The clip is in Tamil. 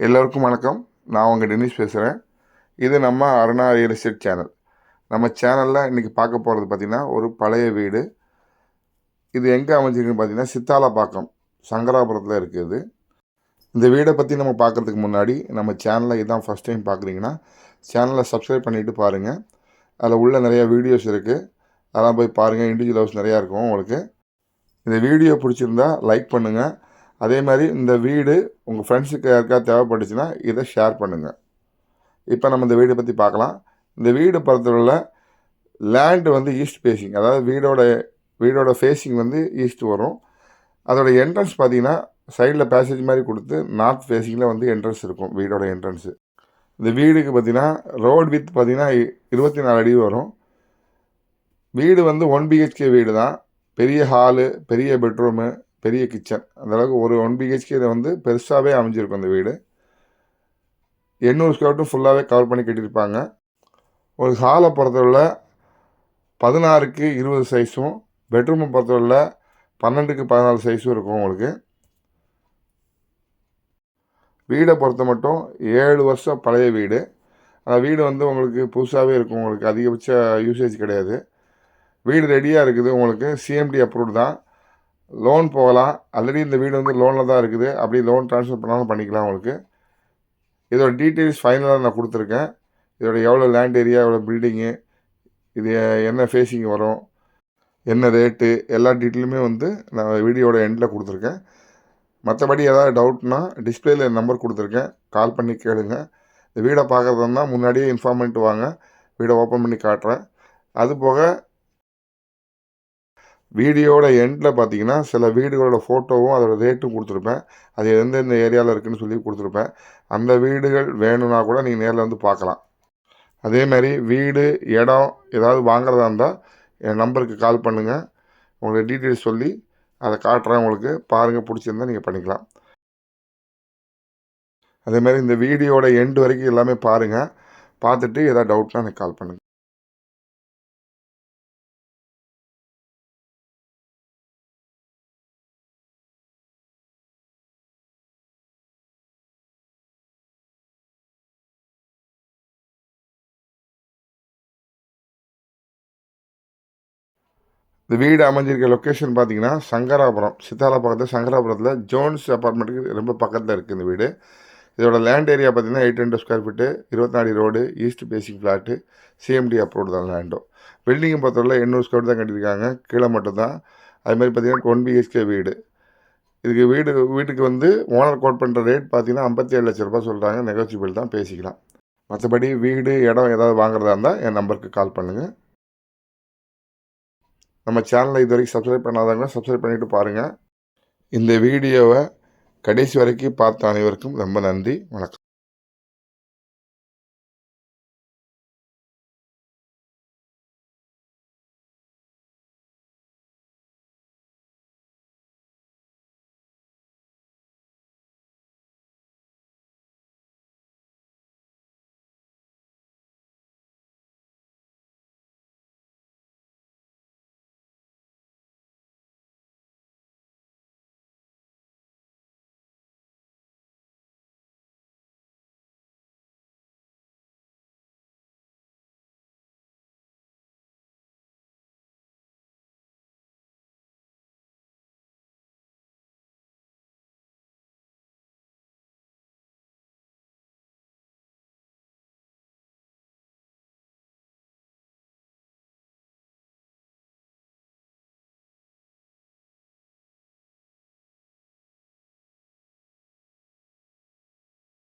எல்லோருக்கும் வணக்கம். நான் உங்கள் டென்னிஸ் பேசுகிறேன் இது நம்ம அருணா ரியல் எஸ்டேட் சேனல். நம்ம சேனலில் இன்றைக்கி பார்க்க போகிறது பார்த்திங்கன்னா ஒரு பழைய வீடு. இது எங்கே அமைஞ்சிருக்குன்னு பார்த்தீங்கன்னா சித்தாலாப்பாக்கம் சங்கராபுரத்தில் இருக்குது இந்த வீடை பற்றி நம்ம பார்க்குறதுக்கு முன்னாடி நம்ம சேனலை இதான் ஃபஸ்ட் டைம் பார்க்குறீங்கன்னா சேனலை சப்ஸ்கிரைப் பண்ணிவிட்டு பாருங்கள் அதில் உள்ள நிறையா வீடியோஸ் இருக்குது அதெல்லாம் போய் பாருங்கள் இண்டிவிஜுவல் ஹவுஸ் நிறையா இருக்கும் உங்களுக்கு. இந்த வீடியோ பிடிச்சிருந்தா லைக் பண்ணுங்கள் அதே மாதிரி இந்த வீடு உங்கள் ஃப்ரெண்ட்ஸுக்கு யாருக்காவது தேவைப்பட்டுச்சுன்னா இதை ஷேர் பண்ணுங்கள் இப்போ நம்ம இந்த வீடை பற்றி பார்க்கலாம். இந்த வீடு பொறுத்தவரையில் லேண்டு வந்து ஈஸ்ட் ஃபேஸிங் அதாவது வீடோட வீடோட ஃபேஸிங் வந்து ஈஸ்ட் வரும். அதோட என்ட்ரன்ஸ் பார்த்திங்கன்னா சைடில் பேசேஜ் மாதிரி கொடுத்து நார்த் ஃபேஸிங்கில் வந்து என்ட்ரன்ஸ் இருக்கும் வீடோட என்ட்ரன்ஸு இந்த வீடுக்கு பார்த்தீங்கன்னா ரோட் வித் பார்த்தீங்கன்னா இருபத்தி நாலு அடி வரும். வீடு வந்து ஒன் பிஹெச்கே வீடு தான் பெரிய ஹாலு பெரிய பெட்ரூமு பெரிய கிச்சன். அந்தளவுக்கு ஒரு ஒன் பிஹெச்கே இதை வந்து பெருசாகவே அமைஞ்சிருக்கும் அந்த வீடு. எண்ணூறு ஸ்கொயர்ட்டும் ஃபுல்லாகவே கவர் பண்ணி கட்டியிருப்பாங்க. ஒரு ஹாலை பொறுத்தவரையில் பதினாறுக்கு இருபது சைஸும் பெட்ரூமை பொறுத்தவரையில் பன்னெண்டுக்கு பதினாலு சைஸும் இருக்கும் உங்களுக்கு. வீடை பொறுத்த மட்டும் ஏழு வருஷம் பழைய வீடு. அந்த வீடு வந்து உங்களுக்கு புதுசாகவே இருக்கும். உங்களுக்கு அதிகபட்ச யூசேஜ் கிடையாது. வீடு ரெடியாக இருக்குது. உங்களுக்கு சிஎம்டி அப்ரூவ்டு தான். லோன் போகலாம். ஆல்ரெடி இந்த வீடு வந்து லோனில் தான் இருக்குது. அப்படி லோன் ட்ரான்ஸ்ஃபர் பண்ணாலும் பண்ணிக்கலாம் உங்களுக்கு. இதோட டீட்டெயில்ஸ் ஃபைனலாக நான் கொடுத்துருக்கேன். இதோட எவ்வளோ லேண்ட் ஏரியா எவ்வளோ பில்டிங்கு இது என்ன ஃபேஸிங் வரும் என்ன ரேட்டு எல்லா டீட்டெயிலுமே வந்து நான் வீடியோட எண்டில் கொடுத்துருக்கேன். மற்றபடி ஏதாவது டவுட்னா டிஸ்பிளேல நம்பர் கொடுத்துருக்கேன். கால் பண்ணி கேளுங்க. இந்த வீடை பார்க்குறதுனா முன்னாடியே இன்ஃபார்ம் பண்ணிட்டு வாங்க. வீடை ஓப்பன் பண்ணி காட்டுறேன். அது போக வீடியோட எண்டில் பார்த்தீங்கன்னா சில வீடுகளோட ஃபோட்டோவும் அதோட ரேட்டும் கொடுத்துருப்பேன். அது எந்தெந்த ஏரியாவில் இருக்குதுன்னு சொல்லி கொடுத்துருப்பேன். அந்த வீடுகள் வேணும்னா கூட நீங்கள் நேரில் வந்து பார்க்கலாம். அதே மாதிரி வீடு இடம் ஏதாவது வாங்குறதா இருந்தால் என் நம்பருக்கு கால் பண்ணுங்கள் உங்களுடைய டீட்டெயில்ஸ் சொல்லி அதை காட்டுறேன் உங்களுக்கு. பாருங்கள் பிடிச்சிருந்தா நீங்கள் பண்ணிக்கலாம். அதே மாதிரி இந்த வீடியோட எண்டு வரைக்கும் எல்லாமே பாருங்கள் பார்த்துட்டு ஏதாவது டவுட்னா எனக்கு கால் பண்ணுங்கள் இந்த வீடு அமைஞ்சிருக்க லொக்கேஷன் பார்த்தீங்கன்னா சங்கராபுரம். சித்தாலா பக்கத்தில் சங்கராபுரத்தில் ஜோன்ஸ் அப்பார்ட்மெண்ட்டுக்கு ரொம்ப பக்கத்தில் இருக்குது இந்த வீடு. இதோட லேண்ட் ஏரியா பார்த்தீங்கன்னா eight hundred square feet இருபத்தாடி road east facing flat CMD approved தான் லேண்டும் பில்டிங்கை பொறுத்தவரை எண்ணூறு ஸ்கொயர் தான் கட்டியிருக்காங்க. கீழே மட்டும் தான். அதுமாதிரி பார்த்தீங்கன்னா ஒன் பிஹெச்கே வீடு. இதுக்கு வீடு வீட்டுக்கு வந்து ஓனர் கோட் பண்ணுற ரேட் பார்த்தீங்கன்னா ஐம்பத்தி ஏழு லட்ச ரூபா சொல்கிறாங்க நெகோசியபிள் தான் பேசிக்கலாம். மற்றபடி வீடு இடம் ஏதாவது வாங்குறதா இருந்தால் என் நம்பருக்கு கால் பண்ணுங்கள் நம்ம சேனலை இது வரைக்கும் சப்ஸ்கிரைப் பண்ணாதவங்க சப்ஸ்கிரைப் பண்ணிவிட்டு பாருங்கள் இந்த வீடியோவை கடைசி வரைக்கும் பார்த்த அனைவருக்கும் ரொம்ப நன்றி. வணக்கம்.